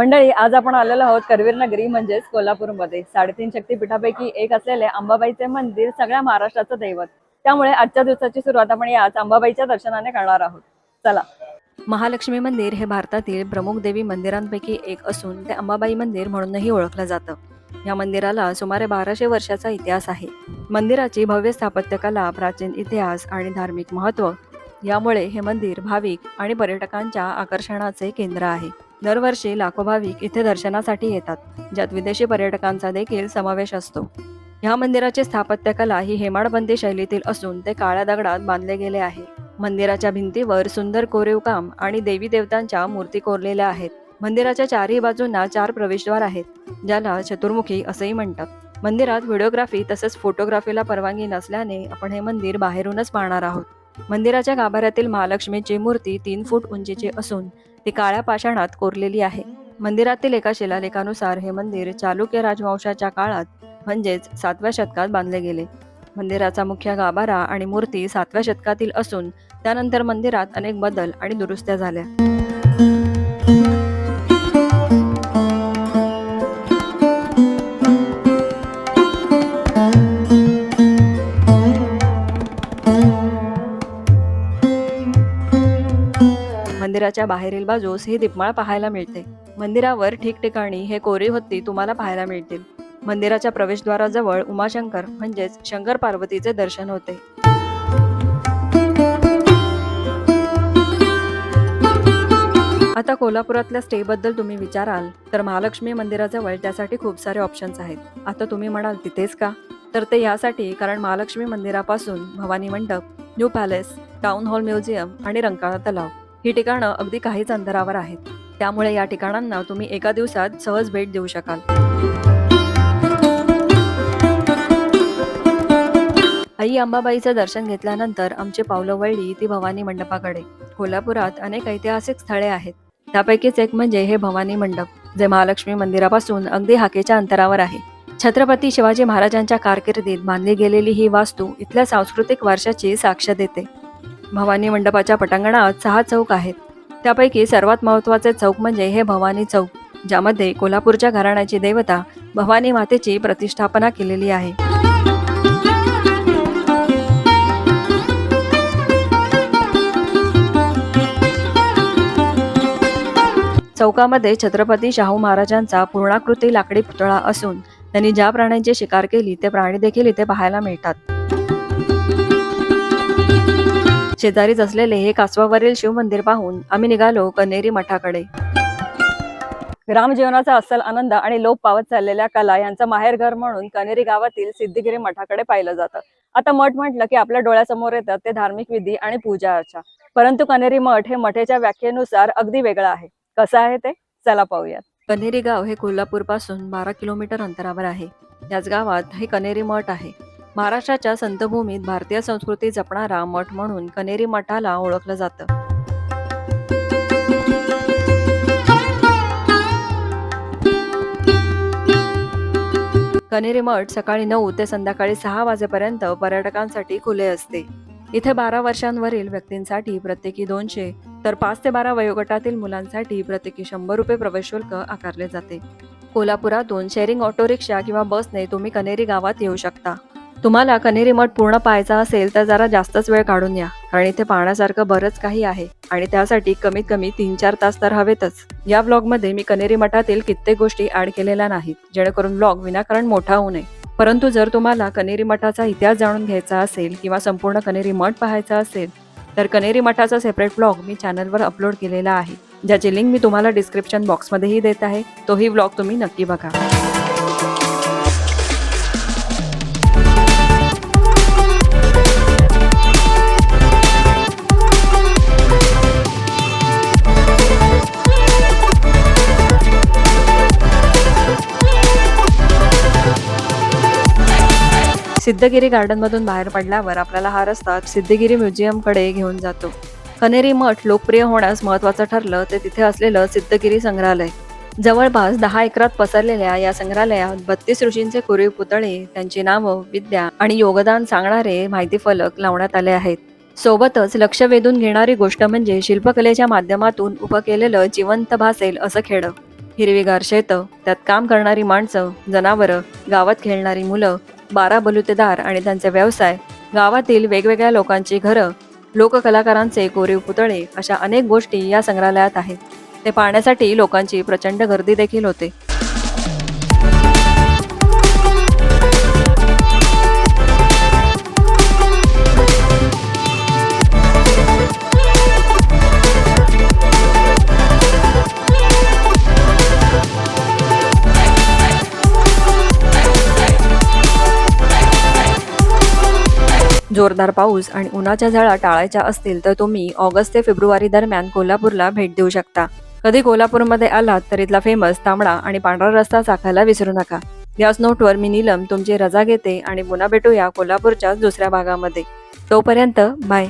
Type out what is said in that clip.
मंडळी आज आपण आलेलो आहोत करवीर नगरी म्हणजेच कोल्हापूरमध्ये. साडेतीन शक्तीपीठापैकी एक असलेले अंबाबाईचे मंदिर सगळ्या महाराष्ट्राचं दैवत. त्यामुळे आजच्या दिवसाची सुरुवात आपण आज अंबाबाईच्या दर्शनाने करणार आहोत. चला. महालक्ष्मी मंदिर हे भारतातील प्रमुख देवी मंदिरांपैकी एक असून ते अंबाबाई मंदिर म्हणूनही ओळखलं जातं. या मंदिराला सुमारे बाराशे वर्षाचा इतिहास आहे. मंदिराची भव्य स्थापत्यकला प्राचीन इतिहास आणि धार्मिक महत्त्व यामुळे हे मंदिर भाविक आणि पर्यटकांच्या आकर्षणाचे केंद्र आहे. दरवर्षी लाखो भाविक इथे दर्शनासाठी येतात ज्यात विदेशी पर्यटकांचा देखील समावेश असतो. ह्या मंदिराची स्थापत्यकला ही हेमाडबंदी शैलीतील असून ते काळ्या दगडात बांधले गेले आहे. मंदिराच्या भिंतीवर सुंदर कोरीव काम आणि देवी देवतांच्या मूर्ती कोरलेल्या आहेत. मंदिराच्या चारही बाजूंना चार प्रवेशद्वार आहेत ज्याला चतुर्मुखी असंही म्हणतात. मंदिरात व्हिडिओग्राफी तसंच फोटोग्राफीला परवानगी नसल्याने आपण हे मंदिर बाहेरूनच पाहणार आहोत. मंदिराच्या गाभाऱ्यातील महालक्ष्मीची मूर्ती तीन फूट उंचीची असून ती काळ्या पाषाणात कोरलेली आहे. मंदिरातील एका शिलालेखानुसार हे मंदिर चालुक्य राजवंशाच्या काळात म्हणजेच सातव्या शतकात बांधले गेले. मंदिराचा मुख्य गाभारा आणि मूर्ती सातव्या शतकातील असून त्यानंतर मंदिरात अनेक बदल आणि दुरुस्त्या झाल्या. मंदिराच्या बाहेरील बाजूस ही दीपमाळ पाहायला मिळते. मंदिरावर ठिकठिकाणी हे कोरी हत्ती तुम्हाला पाहायला मिळतील. मंदिराच्या प्रवेशद्वाराजवळ उमाशंकर म्हणजेच शंकर पार्वतीचे दर्शन होते. आता कोल्हापुरातल्या स्टे बद्दल तुम्ही विचाराल तर महालक्ष्मी मंदिराजवळ त्यासाठी खूप सारे ऑप्शन्स आहेत. आता तुम्ही म्हणाल तिथेच का? तर ते यासाठी कारण महालक्ष्मी मंदिरापासून Bhavani Mandap new palace town hall museum आणि रंकाळा तलाव. ही ठिकाणं अगदी काहीच अंतरावर आहेत. त्यामुळे या ठिकाणांना तुम्ही एका दिवसात सहज भेट देऊ शकाल. आई अंबाबाईचं दर्शन घेतल्यानंतर आमची पावलं वळली ती भवानी मंडपाकडे. कोल्हापुरात अनेक ऐतिहासिक स्थळे आहेत. त्यापैकीच एक म्हणजे हे भवानी मंडप जे महालक्ष्मी मंदिरापासून अगदी हाकेच्या अंतरावर आहे. छत्रपती शिवाजी महाराजांच्या कारकिर्दीत बांधली गेलेली ही वास्तू इथल्या सांस्कृतिक वारशाची साक्ष देते. भवानी मंडपाच्या पटांगणात सहा चौक आहेत. त्यापैकी सर्वात महत्त्वाचे चौक म्हणजे हे भवानी चौक ज्यामध्ये कोल्हापूरच्या घराण्याची देवता भवानी मातेची प्रतिष्ठापना केलेली आहे. चौकामध्ये छत्रपती शाहू महाराजांचा पूर्णाकृती लाकडी पुतळा असून त्यांनी ज्या प्राण्यांची शिकार केली ते प्राणी देखील इथे पाहायला मिळतात. शेजारीच असलेले हे कासवावरील शिवमंदिर पाहून आम्ही निघालो कनेरी मठाकडे. ग्रामजीवनाचा अस्सल आनंद आणि लोप पावत चाललेल्या कला यांचं माहेरघर म्हणून कनेरी गावातील सिद्धिगिरी मठाकडे पाहिलं जातं. आता मठ म्हटलं की आपल्या डोळ्यासमोर येतात ते धार्मिक विधी आणि पूजा अर्चा. परंतु कनेरी मठ हे मठेच्या व्याख्येनुसार अगदी वेगळं आहे. कसं आहे ते? चला पाहूयात. कनेरी गाव हे कोल्हापूरपासून बारा किलोमीटर अंतरावर आहे. याच गावात हे कनेरी मठ आहे. महाराष्ट्राच्या संतभूमीत भारतीय संस्कृती जपणारा मठ म्हणून कनेरी मठाला ओळखलं जातं. कनेरी मठ सकाळी नऊ ते संध्याकाळी सहा वाजेपर्यंत पर्यटकांसाठी खुले असते. इथे बारा वर्षांवरील व्यक्तींसाठी प्रत्येकी दोनशे तर पाच ते बारा वयोगटातील मुलांसाठी प्रत्येकी शंभर रुपये प्रवेश शुल्क आकारले जाते. कोल्हापुरातून शेअरिंग ऑटो रिक्षा किंवा बसने तुम्ही कनेरी गावात येऊ शकता. तुम्हाला कन्हेरी मठ पूर्ण पाहायचा असेल तर जरा जास्तच वेळ काढून या. कारण इथे पाहण्यासारखं बरंच काही आहे. आणि त्यासाठी कमीत कमी तीन चार तास तर हवेतच. या व्लॉगमध्ये मी कनेरी मठातील कित्येक गोष्टी ऍड केलेल्या नाहीत जेणेकरून व्लॉग विनाकारण मोठा होऊ नये. परंतु जर तुम्हाला कनेरी मठाचा इतिहास जाणून घ्यायचा असेल किंवा संपूर्ण कनेरी मठ पाहायचा असेल तर कनेरी मठाचा सेपरेट व्लॉग मी चॅनलवर अपलोड केलेला आहे ज्याची लिंक मी तुम्हाला डिस्क्रिप्शन बॉक्समध्येही देत आहे. तोही व्लॉग तुम्ही नक्की बघा. सिद्धगिरी गार्डनमधून बाहेर पडल्यावर आपल्याला हा रस्ता सिद्धगिरी म्युझियमकडे घेऊन जातो. कनेरी मठ लोकप्रिय होण्यास महत्वाचं ठरलं ते तिथे असलेलं सिद्धगिरी संग्रहालय. जवळपास दहा एकरात पसरलेल्या या संग्रहालयात बत्तीस ऋषींचे कोरीव पुतळे त्यांची नावं विद्या आणि योगदान सांगणारे माहिती फलक लावण्यात आले आहेत. सोबतच लक्ष वेधून घेणारी गोष्ट म्हणजे शिल्पकलेच्या माध्यमातून उभं केलेलं जिवंत भासेल असं खेडं. हिरवीगार शेतं त्यात काम करणारी माणसं जनावरं गावात खेळणारी मुलं बारा बलुतेदार आणि त्यांचे व्यवसाय गावातील वेगवेगळ्या लोकांची घरं लोककलाकारांचे कोरीव पुतळे अशा अनेक गोष्टी या संग्रहालयात आहेत. ते पाहण्यासाठी लोकांची प्रचंड गर्दी देखील होते. जोरदार पाऊस आणि उन्हाच्या झळा टाळायच्या असतील तर तुम्ही ऑगस्ट ते फेब्रुवारी दरम्यान कोल्हापूरला भेट देऊ शकता. कधी कोल्हापूरमध्ये आलात तर इथला फेमस तांबडा आणि पांढरा रस्ता चाखायला विसरू नका. याच नोटवर मी नीलम तुमची रजा घेते आणि पुन्हा भेटूया कोल्हापूरच्या दुसऱ्या भागामध्ये. तोपर्यंत बाय